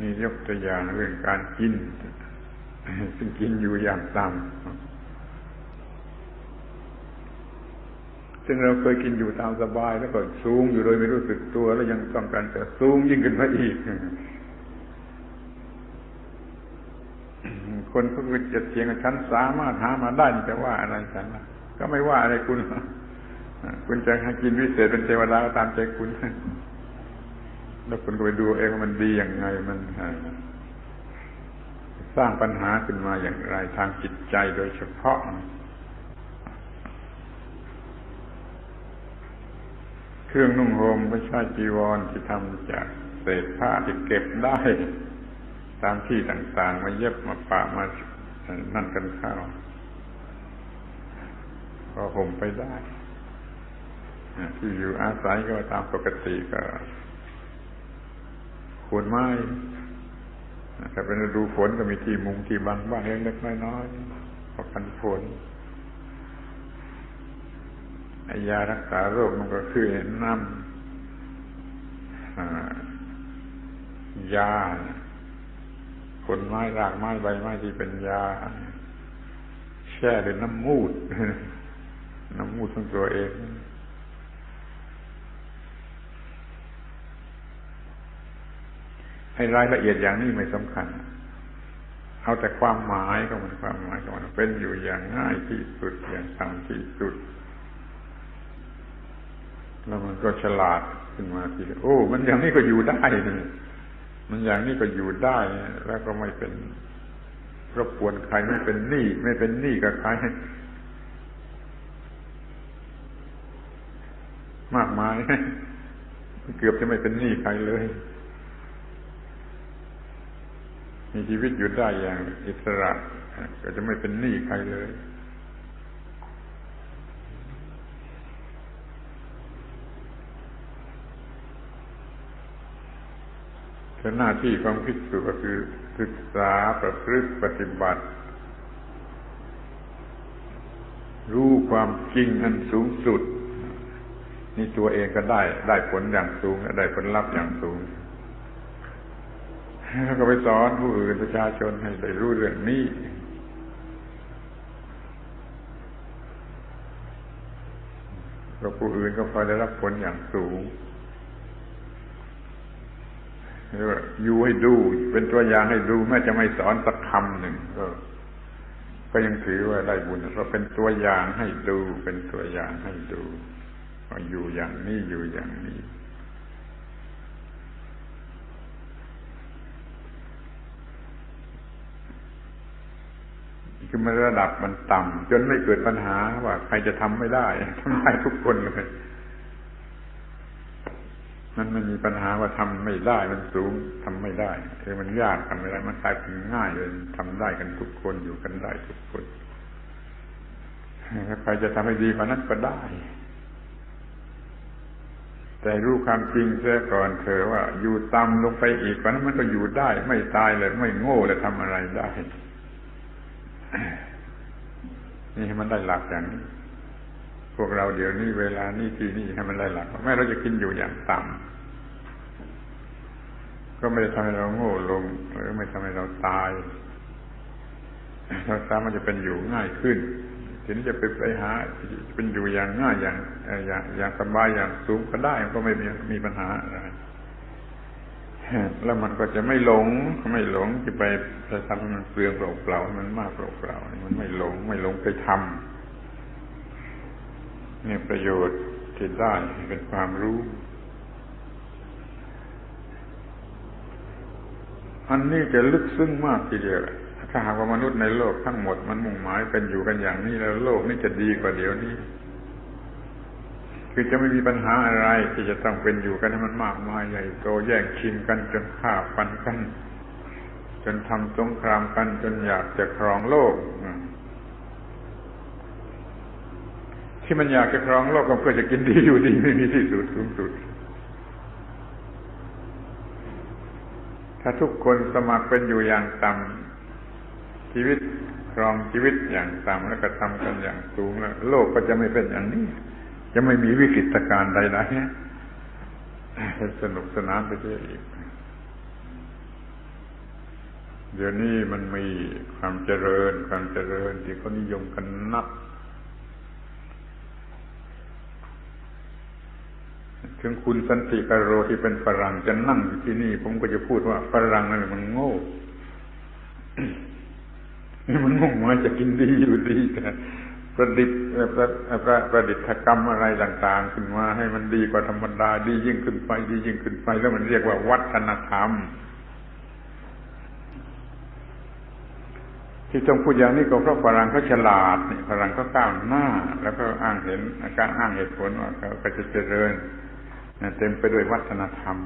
นี่ยกตัวอย่างเรื่องการกินซึ่งกินอยู่อย่างต่ำซึ่งเราเคยกินอยู่ตามสบาย แล้วก็สูงอยู่โดยไม่รู้สึกตัว แล้วยังต้องการจะสูงยิ่งขึ้นมาอีก คนเขาก็จะเทียงกับฉันสามารถหามาได้แต่ว่าอะไรฉันก็ไม่ว่าอะไรคุณ คุณจะให้กินวิเศษเป็นเทวดาตามใจคุณ แล้วคุณก็ไปดูเองว่ามันดีอย่างไงมันสร้างปัญหาขึ้นมาอย่างไรทางจิตใจโดยเฉพาะเครื่องนุ่งห่มไม่ใช่จีวรที่ทำจากเศษผ้าที่เก็บได้ ตามที่ต่างๆ มาเย็บมาปะมานั่นกันข้าวก็ห่มไปได้ ที่อยู่อาศัยก็ตามปกติก็ วนไม้ถ้าเป็นฤดูฝนก็มีที่มุงที่บังบ้างเล็กๆน้อยๆพอกันฝนยารักษาโรคมันก็คือน้ำยาผลไม้รากไม้ใบไม้ที่เป็นยา แช่ด้วยน้ำมูด น้ำมูดของตัวเอง ให้รายละเอียดอย่างนี้ไม่สำคัญ เอาแต่ความหมายของมันความหมายของมันเป็นอยู่อย่างง่ายที่สุดอย่างต่ำที่สุด แล้วมันก็ฉลาดขึ้นมาทีโอ้ มันอย่างนี้ก็อยู่ได้นี่มันอย่างนี้ก็อยู่ได้ แล้วก็ไม่เป็นรบกวนใครไม่เป็นหนี้ไม่เป็นหนี้กับใครมากมาย เกือบจะไม่เป็นหนี้ใครเลย มีชีวิตอยู่ได้อย่างอิสระ ก็จะไม่เป็นหนี้ใครเลยแต่หน้าที่ของภิกษุก็คือศึกษาประพฤติปฏิบัติ รู้ความจริงอันสูงสุด นี่ตัวเองก็ได้ ได้ผลอย่างสูงได้ผลลัพธ์อย่างสูง แล้วก็ไปสอนผู้อื่นประชาชนให้ได้รู้เรื่องนี้ก็ผู้อื่นก็พอได้รับผลอย่างสูงอยู่ให้ดู เป็นตัวอย่างให้ดูแม้จะไม่สอนสักคำหนึ่งก็ก็ยังถือว่าได้บุญเพราะเป็นตัวอย่างให้ดู เป็นตัวอย่างให้ดูอยู่อย่างนี้อยู่อย่างนี้ คือมันระดับมันต่ำจนไม่เกิดปัญหาว่าใครจะทำไม่ได้ทำได้ทุกคนเลยมันไม่มีปัญหาว่าทำไม่ได้มันสูงทำไม่ได้คือมันยากทำไม่ได้ มันกลายเป็นง่ายเลยทำได้กันทุกคนอยู่กันได้ทุกคนใครจะทำให้ดีกว่านั้นก็ได้แต่รู้ความจริงเสียก่อนเธอว่า อยู่ต่ำลงไปอีกกว่านั้นมันก็อยู่ได้ ไม่ตายเลยไม่โง่เลยทำอะไรได้ นี่ให้มันได้หลักอย่างนี้ พวกเราเดี๋ยวนี้เวลานี้ทีนี้ให้มันได้หลักแม้เราจะกินอยู่อย่างต่ำก็ไม่ได้ทำให้เราโง่ลง หรือไม่ทำให้เราตายเราสามารถจะเป็นอยู่ง่ายขึ้นทีนี้จะไปไปหาเป็นอยู่อย่างง่ายอย่างอย่างอย่างสบายอย่างสูงก็ได้ก็ไม่มีมีปัญหาอะไร แล้วมันก็จะไม่หลง ไม่หลงจะไปจะทำมันเปลืองเปล่าๆมันมากเปล่าๆมันไม่หลง ไม่หลงไปทำนี่ประโยชน์ที่ได้เป็นความรู้ อันนี้จะลึกซึ้งมากทีเดียวถ้าหากว่ามนุษย์ในโลกทั้งหมดมันมุ่งหมายเป็นอยู่กันอย่างนี้แล้วโลกนี้จะดีกว่าเดี๋ยวนี้ คือจะไม่มีปัญหาอะไร ที่จะต้องเป็นอยู่กันให้มันมากมายใหญ่โตแย่งชิงกันจนฆ่าฟันกัน จนทำสงครามกันจนอยากจะครองโลกที่มันอยากจะครองโลกก็เพื่อจะกินดีอยู่ดีไม่มีที่สุดสูงสุด ถ้าทุกคนสมัครเป็นอยู่อย่างต่ำชีวิตครองชีวิตอย่างต่ำแล้วก็ทำกันอย่างสูงแล้วโลกก็จะไม่เป็นอย่างนี้ จะไม่มีวิกฤตการณ์ใดๆสนุกสนานไปเรื่อยอีก เดี๋ยวนี้มันมีความเจริญ ความเจริญที่เขานิยมกันนักถึงคุณสันติกโรที่เป็นฝรั่งจะนั่งอยู่ที่นี่ ผมก็จะพูดว่าฝรั่งนั่นมันโง่มันมุ่งมาจะกินดีอยู่ดีแต่ ประดิษฐ์ประประประดิษฐกรรมอะไรต่าง ๆ ขึ้นมาให้มันดีกว่าธรรมดาดียิ่งขึ้นไปดียิ่งขึ้นไป แล้วมันเรียกว่าวัฒนธรรม ที่ต้องพูดอย่างนี้ก็เพราะฝรั่งเขาฉลาดนี่ฝรั่งเขาก้าวหน้า แล้วก็อ้างเห็นการอ้างเหตุผลว่าเขาจะเจริญเต็มไปด้วยวัฒนธรรม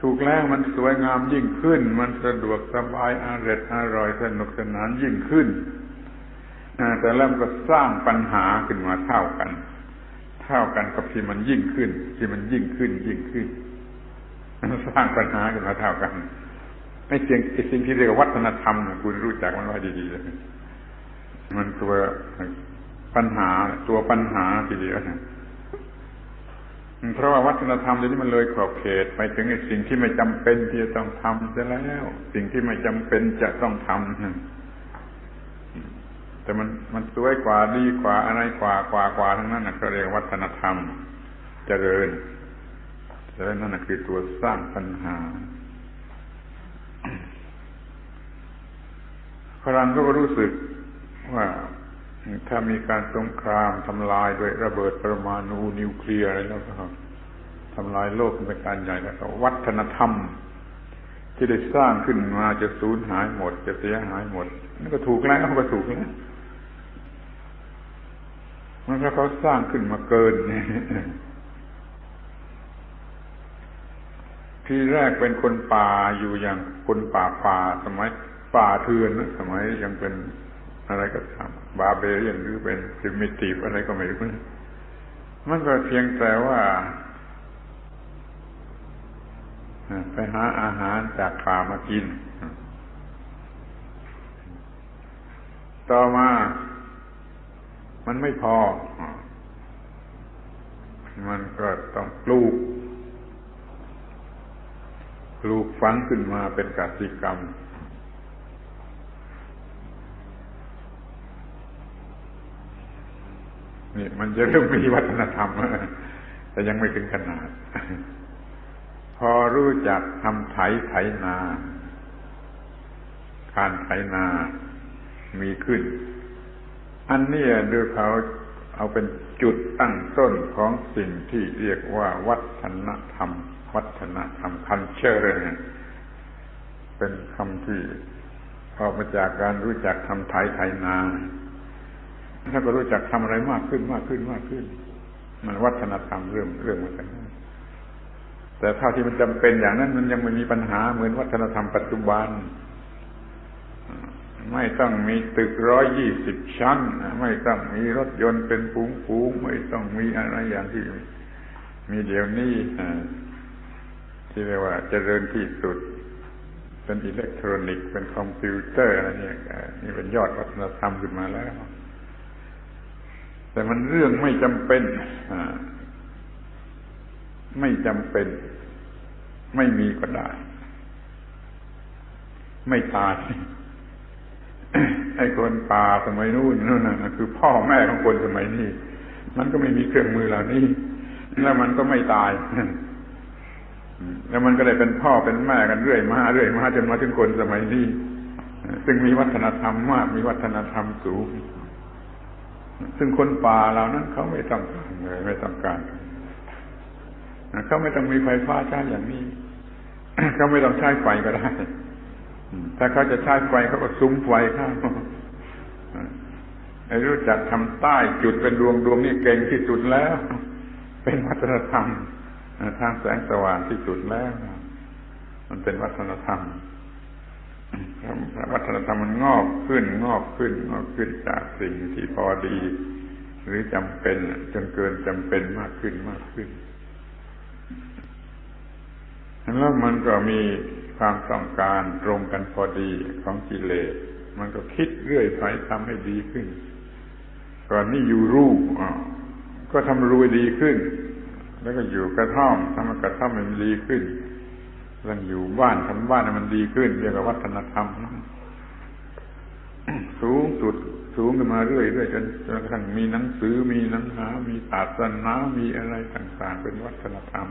ถูกแล้วมันสวยงามยิ่งขึ้น มันสะดวกสบายอร่อยอร่อยสนุกสนานยิ่งขึ้นแต่แล้วก็สร้างปัญหาขึ้นมาเท่ากัน เท่ากันกับที่มันยิ่งขึ้น ที่มันยิ่งขึ้นยิ่งขึ้นสร้างปัญหาขึ้นมาเท่ากันไอ้สิ่งไอ้สิ่งที่เรียกว่าวัฒนธรรมคุณรู้จักมันไว้ดีๆเลยมันตัวปัญหาตัวปัญหาทีเดียว เพราะว่าวัฒนธรรมเดี๋ยวนี้มันเลยขอบเขต ไปถึงไอ้สิ่งที่ไม่จำเป็นที่จะต้องทำเสียแล้ว สิ่งที่ไม่จำเป็นจะต้องทำแต่มันมันสวยกว่าดีกว่าอะไรกว่ากว่ากว่าทั้งนั้นนะเขาเรียกวัฒนธรรม เจริญเจริญนั่นคือตัวสร้างปัญหาฝรั่งก็รู้สึกว่า ถ้ามีการสงครามทำลายด้วยระเบิดปรมาณูนิวเคลียร์อะไรแล้วก็ทำลายโลกเป็นการใหญ่แล้วก็วัฒนธรรม ที่ได้สร้างขึ้นมาจะสูญหายหมด จะเสียหายหมดนั่นก็ถูกแล้วก็ถูกแล้วมันก็เขาสร้างขึ้นมาเกินทีแรกเป็นคนป่าอยู่อย่างคนป่าป่าสมัยป่าเถื่อนสมัยยังเป็น อะไรก็ตามบาเบเรียนหรือเป็นพิมิทีฟอะไรก็ไม่รู้มันก็เพียงแต่ว่าไปหาอาหารจากป่ามากิน ต่อมา มันไม่พอ มันก็ต้องปลูก ปลูกฝังขึ้นมาเป็นกสิกรรม นี่มันจะเริ่มมีวัฒนธรรมแต่ยังไม่ถึงขนาด พอรู้จักทำไถไถนา การไถนามีขึ้น อันนี้ดูเขาเอาเป็นจุดตั้งต้นของสิ่งที่เรียกว่า วัฒนธรรม วัฒนธรรมคันเชอร์เป็นคำที่ออกมาจากการรู้จักทำไถไถนา ถ้าก็รู้จักทำอะไรมากขึ้นมากขึ้นมากขึ้น มันวัฒนธรรมเรื่องเรื่องมันกันแต่เท่าที่มันจำเป็นอย่างนั้นมันยังไม่มีปัญหาเหมือนวัฒนธรรมปัจจุบัน ไม่ต้องมีตึกร้อยยี่สิบชั้น ไม่ต้องมีรถยนต์เป็นปูงปูงไม่ต้องมีอะไรอย่างที่มีเดี๋ยวนี้ที่เรียกว่าเจริญที่สุด เป็นอิเล็กทรอนิกส์เป็นคอมพิวเตอร์อะไรเนี่ยนี่เป็นยอดวัฒนธรรมขึ้นมาแล้ว แต่มันเรื่องไม่จำเป็นไม่จำเป็น ไม่มีก็ได้ ไม่ตายไอ้คนป่าสมัยนู้นนู่นน่ะคือ พ่อแม่ของคนสมัยนี้ มันก็ไม่มีเครื่องมือเหล่านี้ แล้วมันก็ไม่ตายแล้วมันก็เลยเป็นพ่อเป็นแม่กันเรื่อยมาเรื่อยมาจนมาถึงคนสมัยนี้ ซึ่งมีวัฒนธรรมมากมีวัฒนธรรมสูง ซึ่งคนป่าเหล่านั้นเขาไม่ต้องการเลยไม่ต้องการเขาไม่ต้องมีไฟฟ้าใช้อย่างนี้เขาไม่ต้องใช้ไฟก็ได้ถ้าเขาจะใช้ไฟเขาก็ซุ้มไฟข้าไอ้รู้จักทำใต้จุดเป็นดวงดวงนี่เก่งที่สุดแล้ว เป็นวัฒนธรรมทางแสงสว่างที่สุดแล้ว มันเป็นวัฒนธรรม วัฒนธรรมมันงอกขึ้นงอกขึ้นงอกขึ้นจากสิ่งที่พอดี หรือจำเป็นจนเกินจำเป็นมากขึ้นมากขึ้นแล้วมันก็มีความต้องการตรงกันพอดีของกิเลสมันก็คิดเรื่อยไปทำให้ดีขึ้นก่อนนี้อยู่รูปก็ทำรวยดีขึ้น แล้วก็อยู่กระท่อมทำกระท่อมมันดีขึ้น เรื่องอยู่บ้านทำบ้านให้มันดีขึ้นเรียกว่าวัฒนธรรมสูงสุดสูงขึ้นมาเรื่อยๆจนจนกระทั่งมีหนังสือมีหนังหา มีศาสนามีอะไรต่าง ๆ เป็นวัฒนธรรม